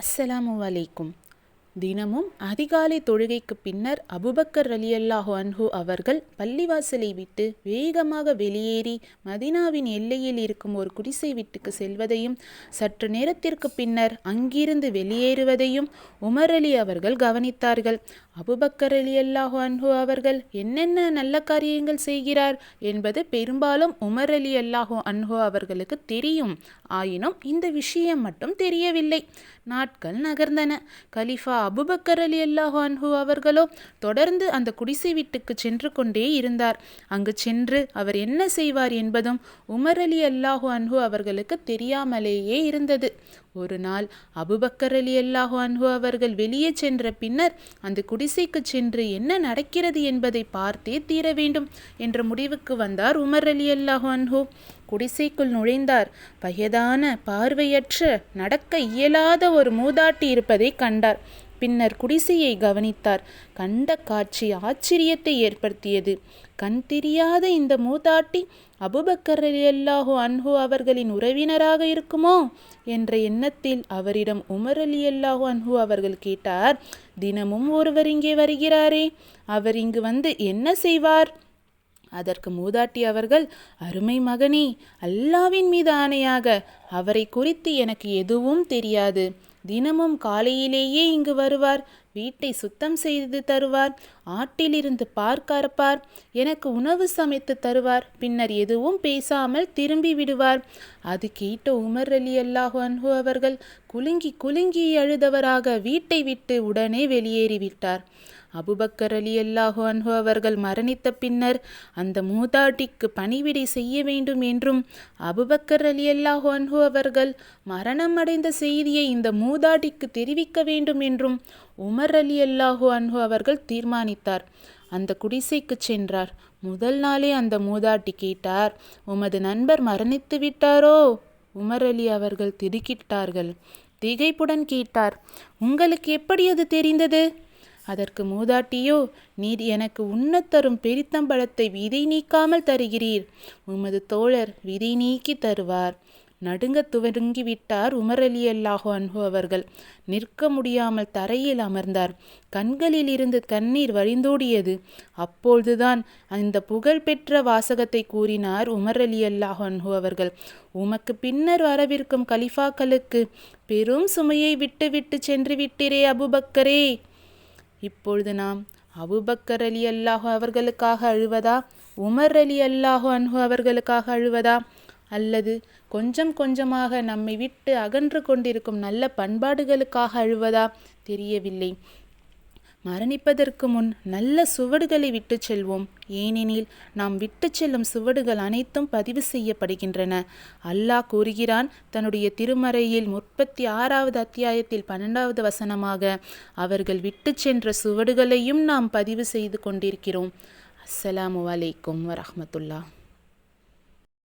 அஸ்ஸலாமு அலைக்கும் தினமும் அதிகாலை தொழுகைக்கு பின்னர் அபுபக்கர் ரலியல்லாஹு அன்ஹு அவர்கள் பள்ளிவாசலை விட்டு வேகமாக வெளியேறி மதினாவின் எல்லையில் இருக்கும் ஒரு குடிசை வீட்டுக்கு செல்வதையும் சற்று நேரத்திற்கு பின்னர் அங்கிருந்து வெளியேறுவதையும் உமர் அலி அவர்கள் கவனித்தார்கள். அபுபக்கர் ரலியல்லாஹு அன்ஹு அவர்கள் என்னென்ன நல்ல காரியங்கள் செய்கிறார்? என்பது பெரும்பாலும் உமர் அலி அல்லாஹு அன்ஹு அவர்களுக்கு தெரியும். ஆயினும் இந்த விஷயம் மட்டும் தெரியவில்லை. நாட்கள் நகர்ந்தன. கலிஃபா அபுபக்கர் அலி அல்லாஹு அன்ஹு அவர்களோ தொடர்ந்து அந்த குடிசை வீட்டுக்கு சென்று கொண்டே இருந்தார். அங்கு சென்று அவர் என்ன செய்வார் என்பதும் உமர் அலி அல்லாஹு அன்ஹு அவர்களுக்கு தெரியாமலேயே இருந்தது. ஒரு நாள் அபுபக்கர் அலி அல்லாஹு அன்ஹு அவர்கள் வெளியே சென்ற பின்னர் அந்த குடிசைக்கு சென்று என்ன நடக்கிறது என்பதை பார்த்தே தீர வேண்டும் என்ற முடிவுக்கு வந்தார் உமர் அலி அல்லாஹு அன்ஹு. குடிசைக்குள் நுழைந்தார். வயதான பார்வையற்ற நடக்க இயலாத ஒரு மூதாட்டி இருப்பதை கண்டார். பின்னர் குடிசையை கவனித்தார். கண்ட காட்சி ஆச்சரியத்தை ஏற்படுத்தியது. கண் தெரியாத இந்த மூதாட்டி அபுபக்கர் அல்லாஹு அன்ஹு அவர்களின் உறவினராக இருக்குமோ? என்ற எண்ணத்தில் அவரிடம் உமர் அலி அல்லாஹு அன்ஹு அவர்கள் கேட்டார் தினமும் ஒருவர் இங்கே வருகிறாரே அவர் இங்கு வந்து என்ன செய்வார்? அதற்கு மூதாட்டி அவர்கள் அருமை மகனே அல்லாவின் மீது ஆணையாக அவரை குறித்து எனக்கு எதுவும் தெரியாது. தினமும் காலையிலேயே இங்கு வருவார். வீட்டை சுத்தம் செய்து தருவார். ஆட்டிலிருந்து பார்க்க எனக்கு உணவு சமைத்து தருவார். பின்னர் எதுவும் பேசாமல் திரும்பி விடுவார். அது கேட்ட உமர் அலி அல்லாஹு அன்ஹு அவர்கள் குலுங்கி குலுங்கி அழுதவராக வீட்டை விட்டு உடனே வெளியேறிவிட்டார். அபுபக்கர் அலி அல்லாஹு அன்ஹோ அவர்கள் மரணித்த பின்னர் அந்த மூதாட்டிக்கு பணிவிடை செய்ய வேண்டும் என்றும் அபுபக்கர் அலி அல்லாஹு அன்ஹோ அவர்கள் மரணம் அடைந்த செய்தியை இந்த மூதாட்டிக்கு தெரிவிக்க வேண்டும் என்றும் உமர் அலி அல்லாஹு அன்ஹோ அவர்கள் தீர்மானித்தார். அந்த குடிசைக்கு சென்றார். முதல் நாளே அந்த மூதாட்டி கேட்டார் உமது நண்பர் மரணித்து விட்டாரோ? உமர் அலி அவர்கள் திடுக்கிட்டார்கள். திகைப்புடன் கேட்டார் உங்களுக்கு எப்படி அது தெரிந்தது? அதற்கு மூதாட்டியோ நீர் எனக்கு உண்ணத் தரும் பெரித்தம்பழத்தை விதை நீக்காமல் தருகிறீர். உமது தோழர் விதை நீக்கி தருவார். நடுங்க துவங்கிவிட்டார் உமர் அலி அல்லாஹோ அன்ஹு அவர்கள். நிற்க முடியாமல் தரையில் அமர்ந்தார். கண்களில் இருந்து கண்ணீர் வழிந்தோடியது. அப்பொழுதுதான் அந்த புகழ்பெற்ற வாசகத்தை கூறினார் உமர் அலி அல்லாஹு அவர்கள். உமக்கு பின்னர் வரவிருக்கும் கலிஃபாக்களுக்கு பெரும் சுமையை விட்டு விட்டு சென்று விட்டிரே அபுபக்கரே! இப்பொழுது நாம் அபுபக்கர் அலி அல்லாஹு அவர்களுக்காக அழுவதா? உமர் அலி அல்லாஹு அன்ஹு அவர்களுக்காக அழுவதா? அல்லது கொஞ்சம் கொஞ்சமாக நம்மை விட்டு அகன்று கொண்டிருக்கும் நல்ல பண்பாடுகளுக்காக அழுவதா? தெரியவில்லை. மரணிப்பதற்கு முன் நல்ல சுவடுகளை விட்டு செல்வோம். ஏனெனில் நாம் விட்டு செல்லும் சுவடுகள் அனைத்தும் பதிவு செய்யப்படுகின்றன. அல்லாஹ் கூறுகிறான் தன்னுடைய திருமறையில் முப்பத்தி ஆறாவது அத்தியாயத்தில் பன்னெண்டாவது வசனமாக அவர்கள் விட்டு சென்ற சுவடுகளையும் நாம் பதிவு செய்து கொண்டிருக்கிறோம். அஸ்ஸலாமு அலைக்கும் வரஹமத்துல்லா